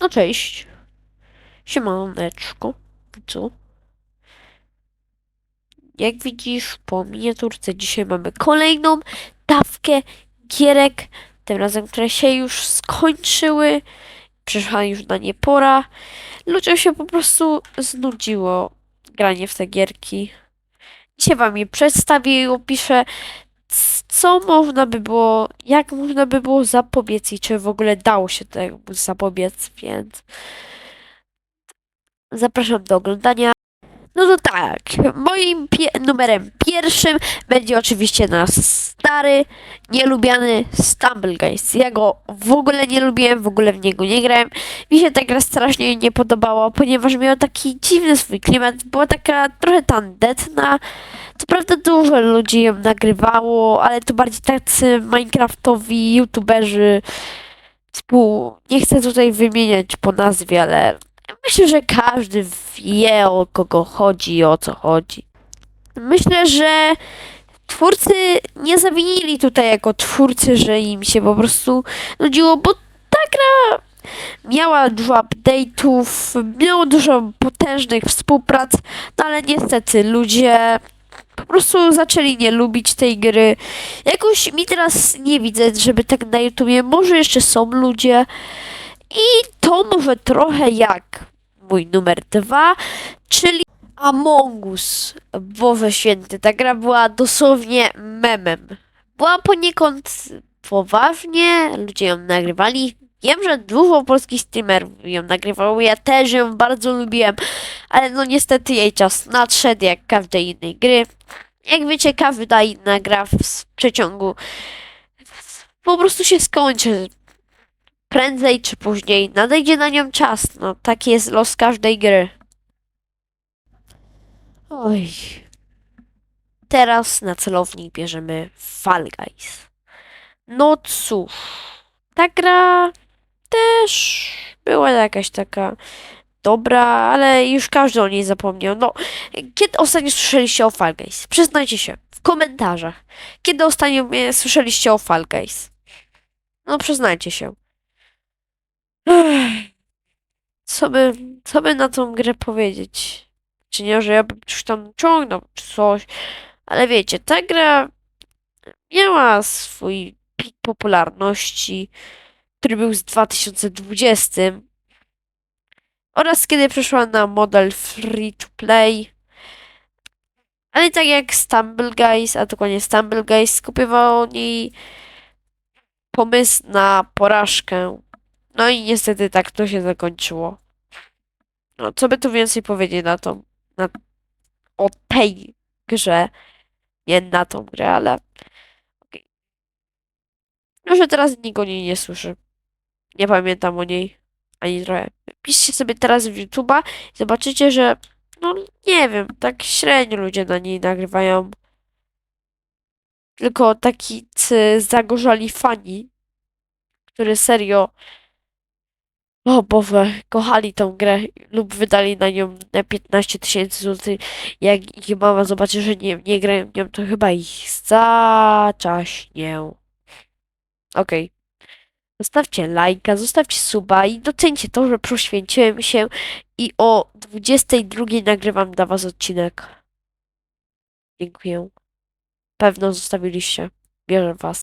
No cześć. Siemaneczko. Co? Jak widzisz po miniaturce dzisiaj mamy kolejną dawkę gierek. Tym razem, które się już skończyły. Przyszła już na nie pora. Ludziom się po prostu znudziło granie w te gierki. Dzisiaj wam je przedstawię i opiszę, co można by było, jak można by było zapobiec i czy w ogóle dało się temu zapobiec, więc zapraszam do oglądania. No to tak, moim pie- numerem pierwszym będzie oczywiście nasz stary, nielubiany Stumble Guys. Ja go w ogóle nie lubiłem, w ogóle w niego nie grałem. Mi się ta gra strasznie nie podobała, ponieważ miał taki dziwny swój klimat. Była taka trochę tandetna. Co prawda dużo ludzi ją nagrywało, ale to bardziej tacy Minecraftowi youtuberzy. Nie chcę tutaj wymieniać po nazwie, ale myślę, że każdy wie o kogo chodzi i o co chodzi. Myślę, że twórcy nie zawinili tutaj jako twórcy, że im się po prostu nudziło, bo ta gra miała dużo update'ów, miała dużo potężnych współprac, no ale niestety ludzie po prostu zaczęli nie lubić tej gry. Jakoś mi teraz nie widzę, żeby tak na YouTubie, może jeszcze są ludzie i to może trochę jak mój numer dwa, czyli Among Us. Boże święty, ta gra była dosłownie memem. Była poniekąd poważnie, ludzie ją nagrywali. Wiem, że dużo polskich streamerów ją nagrywało, ja też ją bardzo lubiłem, ale no niestety jej czas nadszedł jak każdej innej gry. Jak wiecie, każda inna gra w przeciągu po prostu się skończy. Prędzej czy później nadejdzie na nią czas. No, taki jest los każdej gry. Oj. Teraz na celownik bierzemy Fall Guys. No cóż, ta gra też była jakaś taka dobra, ale już każdy o niej zapomniał. No, kiedy ostatnio słyszeliście o Fall Guys? Przyznajcie się w komentarzach. Kiedy ostatnio słyszeliście o Fall Guys? No, przyznajcie się. Co by, co by na tą grę powiedzieć? Czy nie, że ja bym coś tam ciągnął, czy coś. Ale wiecie, ta gra miała swój pik popularności, który był z 2020 oraz kiedy przeszła na model free to play. Ale tak jak Stumble Guys, a dokładnie Stumble Guys skopiowało niej pomysł na porażkę. No i niestety tak to się zakończyło. No, co by tu więcej powiedzieć na tą, na, o tej grze, nie na tą grę, ale okej. Może teraz nikt o niej nie słyszy. Nie pamiętam o niej ani trochę. Piszcie sobie teraz w YouTube'a i zobaczycie, że no nie wiem, tak średnio ludzie na niej nagrywają. Tylko taki zagorzali fani, który serio o Boże, kochali tą grę lub wydali na nią na 15 tysięcy złotych. Jak ich mama zobaczy, że nie, nie grają w nią, to chyba ich zaczaśnie. Okej. Zostawcie lajka, zostawcie suba i docencie to, że poświęciłem się i o 22 nagrywam dla was odcinek. Dziękuję. Pewno zostawiliście. Wierzę w was.